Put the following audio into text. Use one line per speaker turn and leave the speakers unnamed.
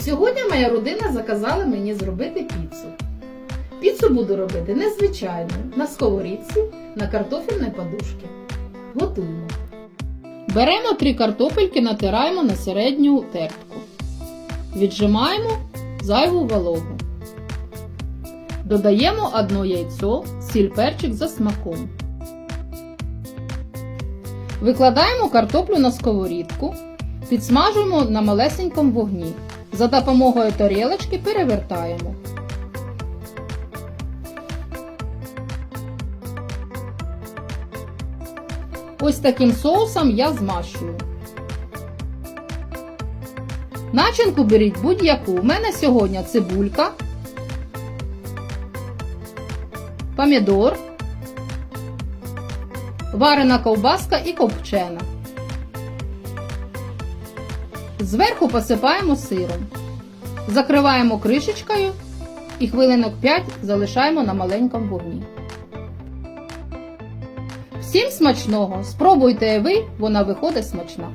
Сьогодні моя родина заказала мені зробити піцу. Піцу буду робити незвичайно на сковорідці на картофельній подушці. Готуємо. Беремо три картопельки, натираємо на середню тертку. Віджимаємо зайву вологу. Додаємо одно яйцо, сіль перчик за смаком. Викладаємо картоплю на сковорідку, підсмажуємо на малесенькому вогні. За допомогою тарілочки перевертаємо. Ось таким соусом я змащую. Начинку беріть будь-яку. У мене сьогодні цибулька, помідор, варена ковбаска і копчена. Зверху посипаємо сиром. Закриваємо кришечкою і хвилинок 5 залишаємо на маленькому вогні. Всім смачного! Спробуйте ви, вона виходить смачна.